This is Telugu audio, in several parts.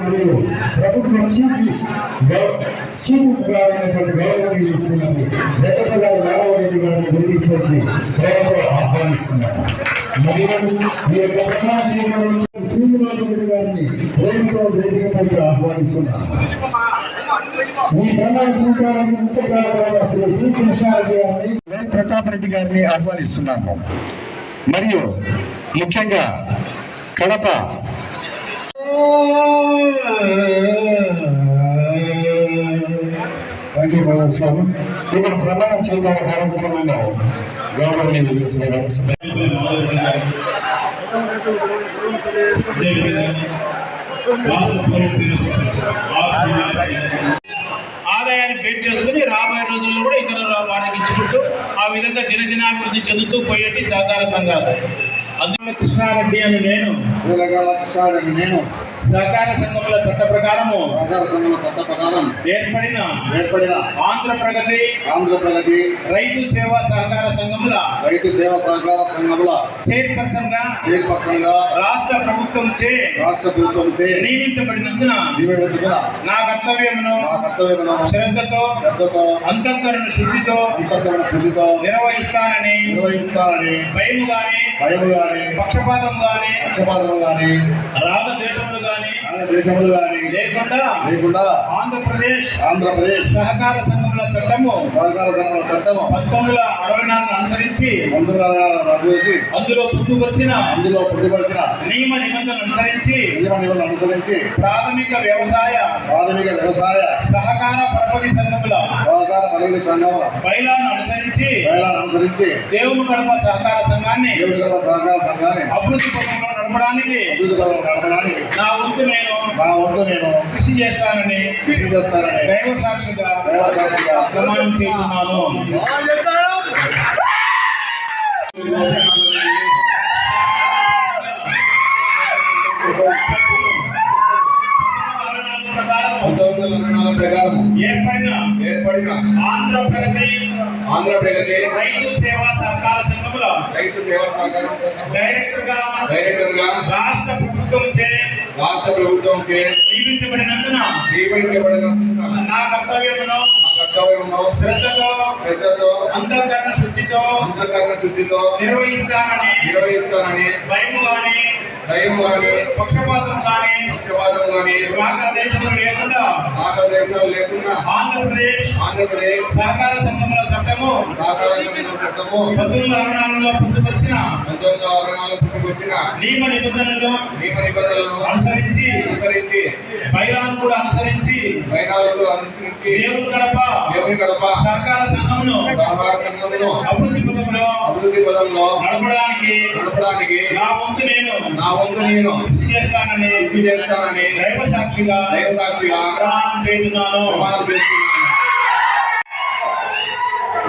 మరియు ప్రభుత్వ చీఫ్ చీఫ్ గారైనటువంటి గౌరవనీయులు శ్రీమతి రాఘవరెడ్డి గారిని వేదికలోకి మరియు ఈ యొక్క ప్రమాణ స్వీకారం శ్రీనివాసరెడ్డి గారిని ప్రేమతో వేదికపైకి ఈ ప్రమాణ స్వీకారం ముఖ్య శ్రీ పి కృష్ణారెడ్డి గారిని ప్రతాప్ రెడ్డి గారిని ఆహ్వానిస్తున్నాము. మరియు ముఖ్యంగా కడప థ్యాంక్ యూ స్వామి ఇక్కడ ప్రమాణ స్వీకార కార్యక్రమంలో గవర్నమెంట్ ఆదాయాన్ని బేట్ చేసుకుని రాబోయే రోజుల్లో కూడా ఇతర వారికి ఇచ్చుకుంటూ ఆ విధంగా దినదినాభివృద్ధి చెందుతూ పోయేటి సహకార సంఘాలు. అందులో కృష్ణారెడ్డి అని నేను నేను సహకార సంఘముల చట్ట ప్రకారము సహకార సంఘం చట్ట ప్రకారం ఏర్పడిన ఏర్పడిన ఆంధ్ర ప్రగతి ఆంధ్రప్రగతి రైతు సేవా సహకార సంఘముల రైతు సేవా సహకార సంఘముల చైర్పర్సన్గా చైర్పర్సన్గా రాష్ట్ర ప్రభుత్వం చే రాష్ట్ర ప్రభుత్వం చే నియమించబడినందున నివేదించిన నా కర్తవ్యమును మా కర్తవ్యమును శ్రద్ధతో శ్రద్ధతో అంతఃకరణ శుద్ధితో అంతఃకరణ శుద్ధితో నిర్వహిస్తానని నిర్వహిస్తానని భయము గాని భయము గాని పక్షపాతం గాని పక్షపాతము గాని రాగద్వేషములు గాని దేశములు గాని లేకుండా లేకుండా ఆంధ్రప్రదేశ్ ఆంధ్రప్రదేశ్ సహకార సంఘముల చట్టము సహకార సంఘముల చట్టము పంతొమ్మిది వందల అరవై నాలుగు అనుసరించి అందులో పొందుపరిచిన అందులో పొందుపరిచిన నియమ నిబంధనలు అనుసరించి నియమ నిబంధనలు అనుసరించి ప్రాథమిక వ్యవసాయ ప్రాథమిక వ్యవసాయ సహకార పరపతి సంఘముల సహకార పరిధి సంఘం బయలాను అనుసరించి వేళను అనుసరించి దేవుని కడప సహకార సంఘాన్ని దేవుడి గల సహకార సంఘాన్ని అభివృద్ధి పథంలో నడపడానికి అభివృద్ధి పథకం నడపడానికి నా వంతు నేను నా వంతు నేను కృషి చేస్తానని కృషి చేస్తానని దైవ సాక్షిగా దైవ సాక్షిగా ప్రమాణం చేస్తున్నాను పంతొమ్మిది వందల అరవై నాలుగు ప్రకారం ఏర్పడిన ఏర్పడిన ఆంధ్ర ప్రగతి ఆంధ్ర ప్రగతి రైతు సేవా సహకార సంఘముల రైతు సేవా సహకారం డైరెక్టర్గా డైరెక్టర్గా రాష్ట్ర ప్రభుత్వం చే రాష్ట్ర ప్రభుత్వం చే నియమించబడినందున నియమించబడిన నా కర్తవ్యమును శ్రద్ధతో అంతఃకరణ శుద్ధితో అంతఃకరణ శుద్ధితో నిర్వహిస్తానని నిర్వహిస్తానని భయము గాని దయం గాని పక్షపాతం గాని పక్షపాతం రాగద్వేషములు లేకుండా నాగదేశాలు లేకుండా ఆంధ్రప్రదేశ్ ఆంధ్రప్రదేశ్ సహకార సంఘముల చట్టము సహకార చట్టము పంతొమ్మిది నాలుగులో పొందుపరిచిన పంతొమ్మిది నాలుగు పుట్టుకొచ్చిన నియమ నిబంధనలు నియమ నిబంధనలను అనుసరించి అనుసరించి బైలాను కూడా అనుసరించి వైనాలను అనుసరించి దేవుని గడప దేవుని గడప సహకార సంఘమును సహకార సంఘమును అభివృద్ధి పథంలో అభివృద్ధి పదంలో నడపడానికి నడపడానికి నా వంతు నేను నా వంతు నేను కృషి చేస్తానని కృషి చేస్తానని దైవ సాక్షిగా దైవ సాక్షిగా ప్రమాణం చేస్తున్నాను ప్రమాణం చేస్తున్నాను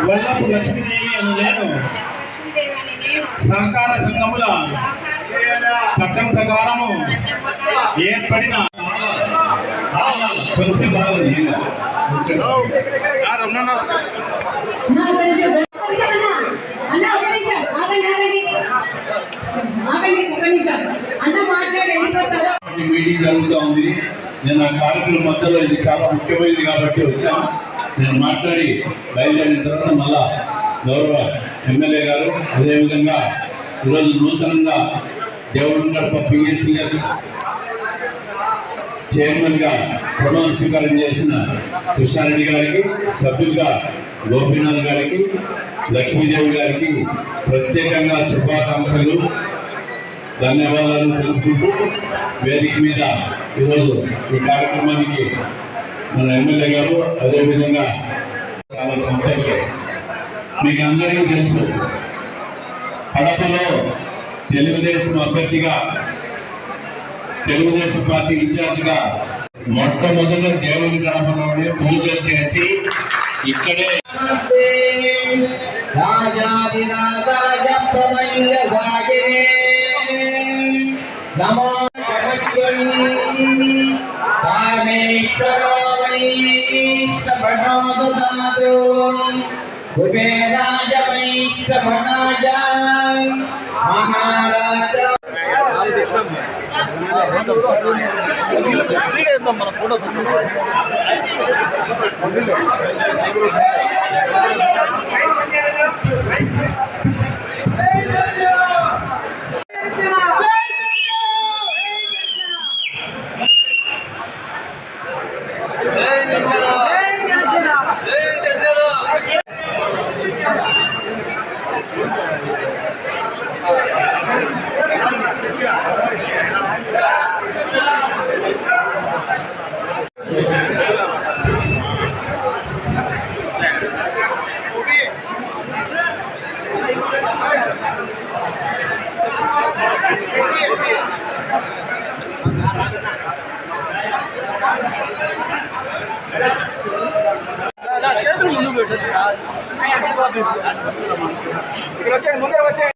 వల్లపు లక్ష్మీదేవి అని నేను లక్ష్మీదేవి అని నేను సహకార సంఘముల చట్టం ప్రకారము ఏర్పడిన కొంచెం బాగుంది. మీటింగ్ జరుగుతూ ఉంది నేను ఆ కార్యక్రమం మధ్యలో ఇది చాలా ముఖ్యమైనది కాబట్టి వచ్చాను. నేను మాట్లాడి బయలుదేరిన తర్వాత మళ్ళా గౌరవ ఎమ్మెల్యే గారు అదేవిధంగా ఈరోజు నూతనంగా దేవుడు గడప పిఎస్సిఎస్ చైర్మన్గా ప్రమాణ స్వీకారం చేసిన కృష్ణారెడ్డి గారికి సభ్యులుగా గోపీనాథ్ గారికి లక్ష్మీదేవి గారికి ప్రత్యేకంగా శుభాకాంక్షలు. ధన్యవాదాలు తెలుపుకుంటూ వేదిక మీద ఈరోజు ఈ కార్యక్రమానికి మన ఎమ్మెల్యే గారు అదేవిధంగా చాలా సంతోషం. మీకు అందరికీ తెలుసు కడపలో తెలుగుదేశం అభ్యర్థిగా తెలుగుదేశం పార్టీ ఇన్ఛార్జిగా మొట్టమొదట దేవుని గడపలోనే పూజలు చేసి ఇక్కడే రాజాదిరాజాయ ప్రమయ్య नमो कुबेराज वैश्य भनाज महाराज ठीक है एकदम मन फ़ोटो से నమో కామేశ్వరో వైశ్రవణోదాదు కుబేరాజ వైశ్రవణాజ